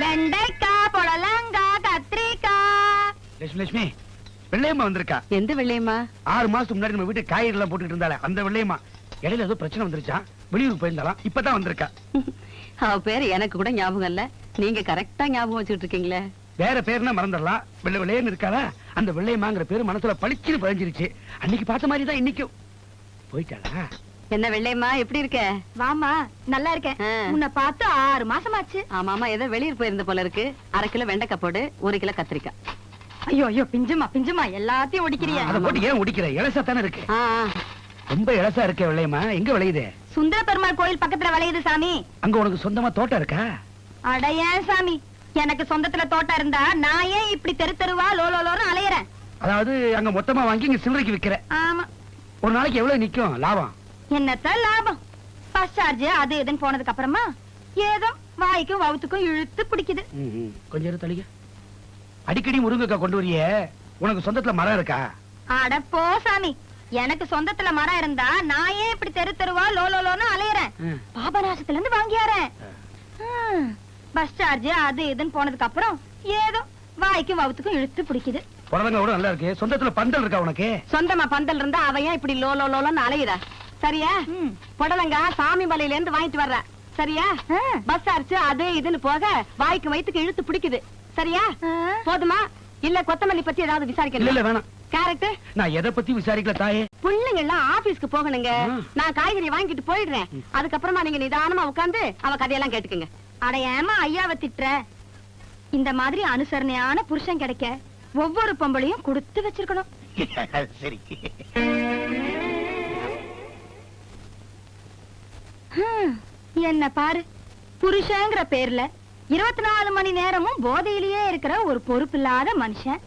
வெண்டைக்காய் புடலங்காய் கத்திரிக்காய் லட்சுமி லட்சுமி வெள்ளையம்மா வந்திருக்கா. எந்த வெள்ளையம்மா? ஆறு மாசத்துக்கு முன்னாடி நம்ம வீட்டு காய்கறி எல்லாம் போட்டுட்டு இருந்தாலே அந்த வெள்ளையம்மா. இடையில ஏதோ பிரச்சனை வந்துருச்சா? வெளியூருக்கு போயிருந்தாலாம் இப்பதான் வந்திருக்கா. அவ பேரு எனக்கு கூட ஞாபகம் இல்ல. நீங்க கரெக்டா ஞாபகம் வச்சுட்டு இருக்கீங்களே வேற பேர்னா மறந்துடலாம். வெள்ளை வெள்ளையன்னு இருக்காளா அந்த வெள்ளையம்மாங்கிற பேரு மனசுல பளிச்சுன்னு பதிஞ்சிருச்சு. அன்னைக்கு பார்த்த மாதிரி தான் இன்னைக்கும். போயிட்டாளா? என்ன வெள்ளையம்மா எப்படி இருக்க? வாமா நல்லா இருக்கேன். உன்னை பார்த்து ஆறு மாசமாச்சு. ஆமாமா ஏதோ வெளியூர் போயிருந்த போல இருக்கு. அரை கிலோ வெண்டைக்காய் போடு ஒரு கிலோ கத்திரிக்காய். ஐயோ ஐயோ பிஞ்சுமா பிஞ்சுமா எல்லாத்தையும் ஒடிக்கிறிய. அதை போட்டு ஏன் ஒடிக்கிற? இலசா தானே இருக்கு. ரொம்ப இலசா இருக்க வெள்ளையம்மா. எங்க விளையுது? சுந்தர பெருமாள் கோயில் பக்கத்துல விளையுது சாமி. அங்க உனக்கு சொந்தமா தோட்டம் இருக்கா? அட ஏன் சாமி? எனக்கு சொந்தத்துல தோட்டம் இருந்தா நான் ஏன் இப்படி தெரு தெருவா லோலோலோன்னு அலையறேன்? அதாவது அங்க மொத்தமா வாங்கி இங்க சில்லறைக்கு விக்கிற. ஆமா. ஒரு நாளைக்கு எவ்வளவு நிக்கும்? லாபம்? என்னத்த லாபம்? பஸ் சார்ஜ் அது இதுன்னு போனதுக்கு அப்புறமா ஏதோ வாய்க்கும் வவுத்துக்கும் இழுத்து பிடிக்குது. கொஞ்சம் தலிக அடிக்கடி முருங்கைக்காய் கொண்டு வரியே. உனக்கு சொந்தத்துல மரம் இருக்கா? அட போ சாமி. எனக்கு சொந்தத்துல மரம் இருந்தா நான் ஏன் இப்படி தெரு தெருவா லோலோலோன்னு அலையறேன். ம். பாபநாசத்துல இருந்து வாங்கியாரேன் பஸ் சார்ஜ் அது இதுன்னு போனதுக்கு அப்புறம் ஏதோ வாய்க்கும் வவுத்துக்கும் இழுத்து பிடிக்குது. புடலங்க கூட நல்லா இருக்கு. சொந்தத்துல பந்தல் இருக்கா உனக்கு? சொந்தமா பந்தல் இருந்தா அவ ஏன் இப்படி லோ லோ லோன்னு அலையுறா? சரியா. புடலங்கா சாமி மலையில இருந்து வாங்கிட்டு வர்ற. சரியா. பஸ் அரிச்சு அது இதுன்னு போக வாய்க்கு வயித்துக்கு இழுத்து பிடிக்குது. சரியா. போதுமா? இல்ல கொத்தமல்லி பத்தி ஏதாவது விசாரிக்கணும்? இல்ல வேணாம். கேரட் நான் எதை பத்தி விசாரிக்கல தாயே? பிள்ளைங்க எல்லாம் ஆபீஸ்க்கு போகணுங்க. நான் காய்கறி வாங்கிட்டு போயிடுறேன். அதுக்கப்புறமா நீங்க நிதானமா உட்கார்ந்து அவ கதையெல்லாம் கேட்டுக்குங்க. அட ஏமா ஐயாவை திட்டுற? இந்த மாதிரி அனுசரணையான புருஷன் கிடைக்க ஒவ்வொரு பொம்பளையும் கொடுத்து வச்சிருக்கணும். சரி. என்ன பாரு புருஷங்கிற பேர்ல இருபத்தி நாலு மணி நேரமும் போதையிலேயே இருக்கிற ஒரு பொறுப்பில்லாத மனுஷன்.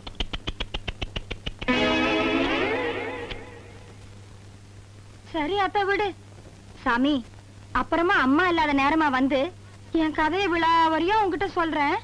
சரி அத்த விடு. சாமி அப்புறமா அம்மா இல்லாத நேரமா வந்து என் கதையை விழா வரையும் உங்ககிட்ட சொல்றேன்